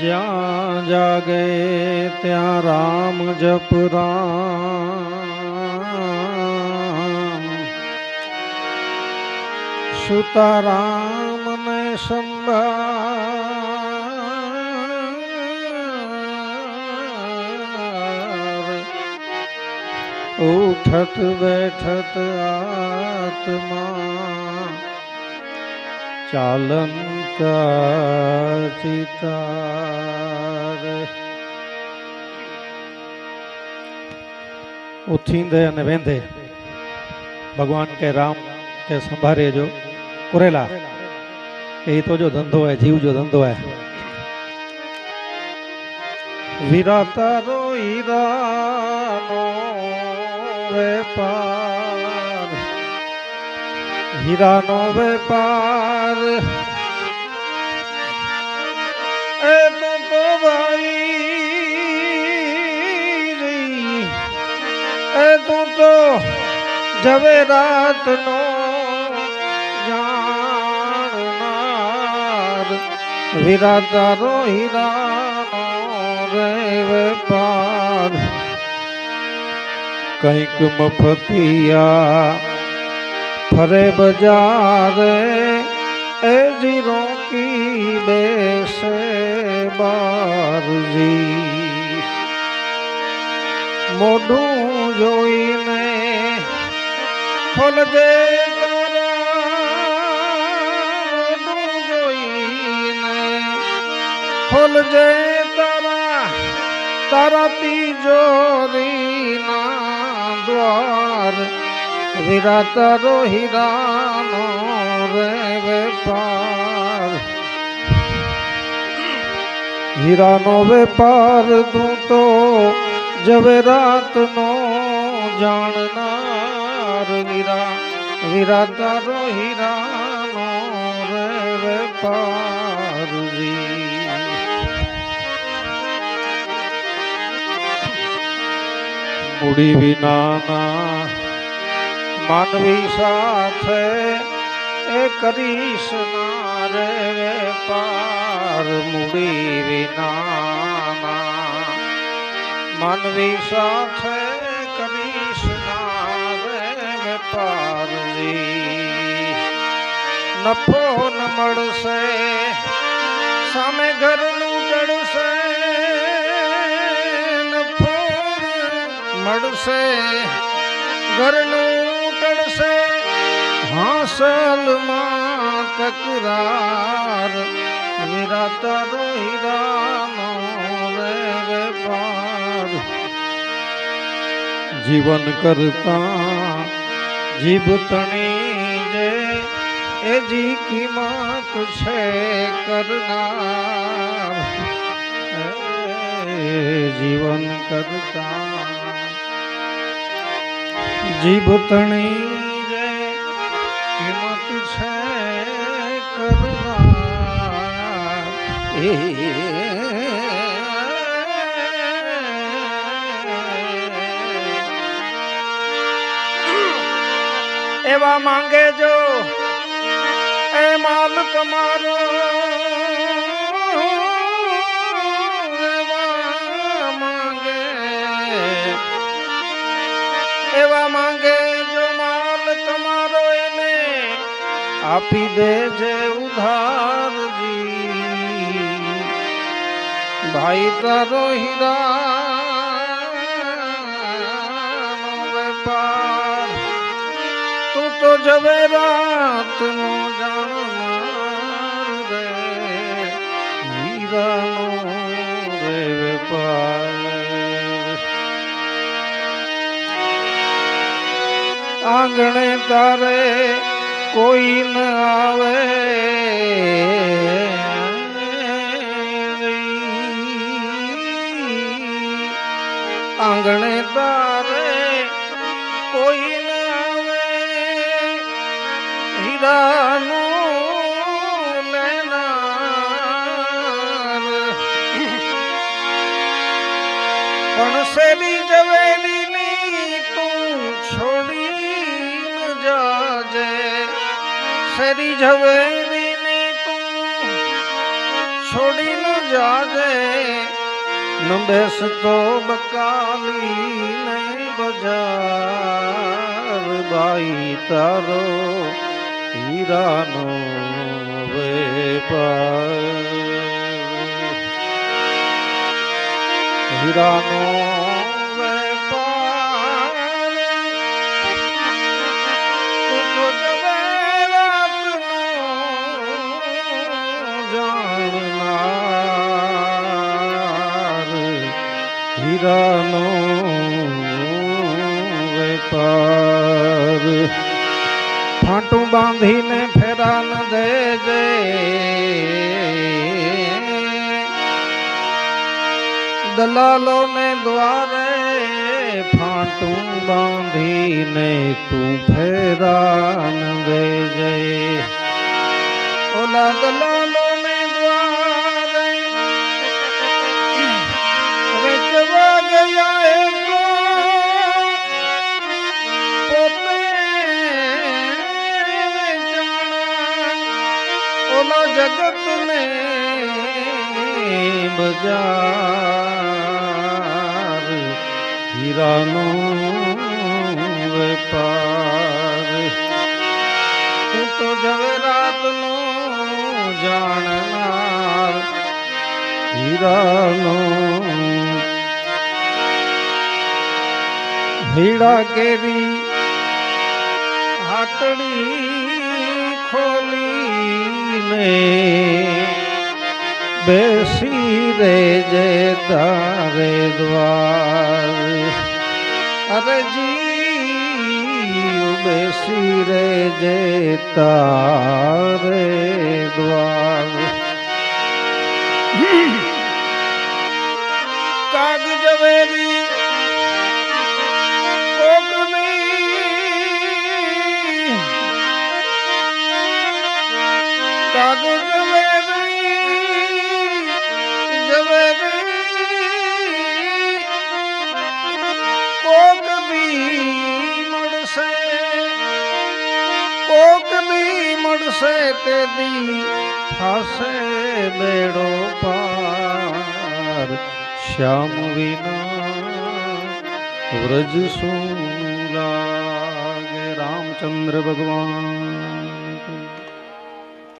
જ્યાં જાગે ત્યાં રામ જપ રામ. સુતા રામ ને સંભાર ઉઠત બેઠત આત્મા ચાલન ચિતાર ઉથીંદે અને વેંધે ભગવાન કે રામ કે સંભારે જો ઉરેલા એ તો જો ધંધો હે જીવ જો ધંધો હે વીરા તારો હીરાનો વેપાર હીરાનો વેપાર. એ તો તો ભાઈ એ તું તો ઝવેરાતનો જાણનાર. વીરા તારો હીરાનો રે વેપાર. કંઈક મફતિયા ફરે બજારે, એ જીરો કી બેસે બારજી. મોઢું જોઈને ખોલજે ખોલજે તારા તારા તિજોરીના દ્વાર. વીરા તારો હીરાનો રે વેપાર હીરાનો વેપાર તું તો ઝવેરાતનો જાણનાર. વીરા વીરા તારો હીરાનો રે વેપારજી મૂડી વિનાના માનવી સાથે એ કરીશ રે વેપાર મૂડી વિનાના માનવી સાથે કરીશ રે વેપારજી. નફો ન મળશે, સામે ઘરનું ટળશે નફો મળશે. ઘરનું ટળશે હાસલમાં તકરાર. વિરાતા હીરાનો રે વેપાર. જીવન કરતા જીભ તણી જે એ જી કિંમત છે કરનાર. જીવન કરતા જીભ તણી જે છે એ એવા માંગે જો એ માલ તમારો આપી દેજે ઉધારજી ભાઈ તારો હીરા વેપાર તું તો જવેરાત નો જાણનાર રે હીરાનો રે વેપાર આંગણે તારે કોઈ ન આવે. આંગણે તારે કોઈ ન આવે. હીરાનું પણ શેરી જવેલીની તું છોડી જાજે જવેરીને તું છોડીને જાજે ન બેસતો બકાલી નહીં બજાર. બાઈ તારો હીરાનો વેપાર. હીરાનો હીરાનો વેપાર. ફાટું બાંધીને ફેરા ન દેજે. દલાલો ને દ્વારે ફાટું બાંધીને તું ફેરા ન દેજે. ઓલા દલાલો બજાર હીરાનો વેપાર. તું જવેરાતનો જાણનાર હીરાનો. હીરા કેરી હાટડી ખોલીને બેસી રે જે તારે દ્વાર. અરજી બેસી રે જે તારે દ્વાર. કાગ જવેરી થશે બેડો પાર. શ્યામ વિના વ્રજ શું લાગે? રામચંદ્ર ભગવાન.